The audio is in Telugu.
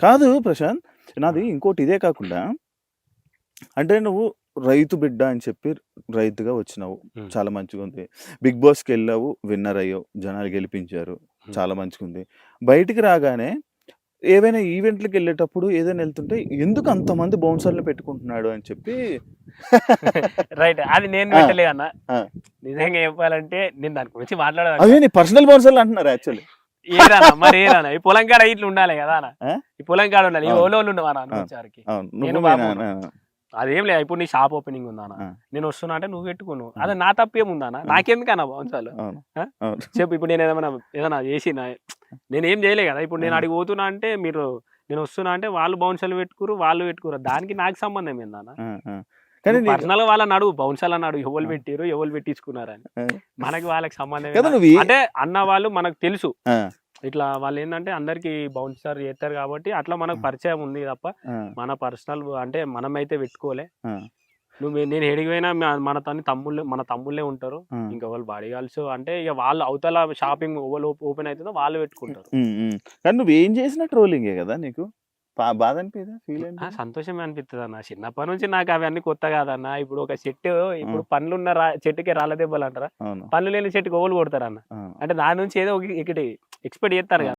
కాదు ప్రశాంత్ నాది ఇంకోటి ఇదే కాకుండా అంటే నువ్వు రైతు బిడ్డ అని చెప్పి రైతుగా వచ్చినావు. చాలా మంచిగా ఉంది. బిగ్ బాస్కి వెళ్ళావు విన్నర్ అయ్యావు జనాలు గెలిపించారు. చాలా మంచిగా ఉంది. బయటికి రాగానే ఏవైనా ఈవెంట్లకు వెళ్ళేటప్పుడు ఏదైనా వెళ్తుంటే ఎందుకు అంతమంది బౌన్సర్లు పెట్టుకుంటున్నాడు అని చెప్పి రైట్. అది నేను. పెట్టలే అన్న. నిజంగా చెప్పాలంటే నేను దాని గురించి మాట్లాడాలి పర్సనల్ బౌన్సర్లు అంటున్నారు యాక్చువల్లీ. ఏదన్నా మరి ఏదన్నా. ఈ పొలం కాడ ఇట్లా ఉండాలి కదా? ఈ పొలం కాడ ఉండాలి. ఈ అవును. ఓలో ఉండవా అన్న ఆ. వచ్చారికి అవును. నేను. అదేం లేదు ఇప్పుడు నీ షాప్ ఓపెనింగ్ ఉందా అన్న ఆ. నేను వస్తున్నా అంటే నువ్వు పెట్టుకోను. అదే నా తప్పేముందా నాకెందుకన్నా బాగుంచాలి చెప్పు ఇప్పుడు నేను ఏమైనా ఏదైనా చేసిన నేను ఏం చేయలే కదా. ఇప్పుడు నేను. అడిగి పోతున్నా అంటే మీరు నేను వస్తున్నా అంటే వాళ్ళు బౌన్సర్లు పెట్టుకురు వాళ్ళు పెట్టుకురు దానికి నాకు సంబంధం ఏందన్న. కానీ పర్సనల్ వాళ్ళని అడుగు బౌన్సర్లు అడుగు ఎవరు పెట్టిరు ఎవరు పెట్టించుకున్నారని. మనకి వాళ్ళకి సంబంధం అంటే అన్న వాళ్ళు మనకు తెలుసు. ఇట్లా వాళ్ళు ఏంటంటే అందరికి బౌన్సర్ చేస్తారు కాబట్టి అట్లా మనకు పరిచయం ఉంది తప్ప మన పర్సనల్ అంటే మనమైతే పెట్టుకోలే. నువ్వు నేను ఎడిగిపోయినా మన తన్ని తమ్ముళ్ళే మన తమ్ముళ్ళే ఉంటారు. ఇంకా వాళ్ళు బాడీ గార్ల్స్ అంటే ఇక వాళ్ళు అవతల షాపింగ్ ఓపెన్ అవుతుందో వాళ్ళు పెట్టుకుంటారు. కానీ నువ్వు ఏం చేసిన ట్రోలింగే కదా నీకు? బాధ అనిపిదా ఫీల్ ఆ, సంతోషమే అనిపిస్తుంది అన్న చిన్నప్పటి నుంచి నాకు అవన్నీ కొత్త కాదన్న. ఇప్పుడు ఒక చెట్టు ఇప్పుడు పండ్లున్న రా చెట్టుకే రాళ్ళ దెబ్బలు అంటారా పండ్లు లేని చెట్టుకి ఓలు కొడతారు అన్న. అంటే దాని నుంచి ఏదో ఒకటి ఎక్స్పెక్ట్ చేస్తారు కదా.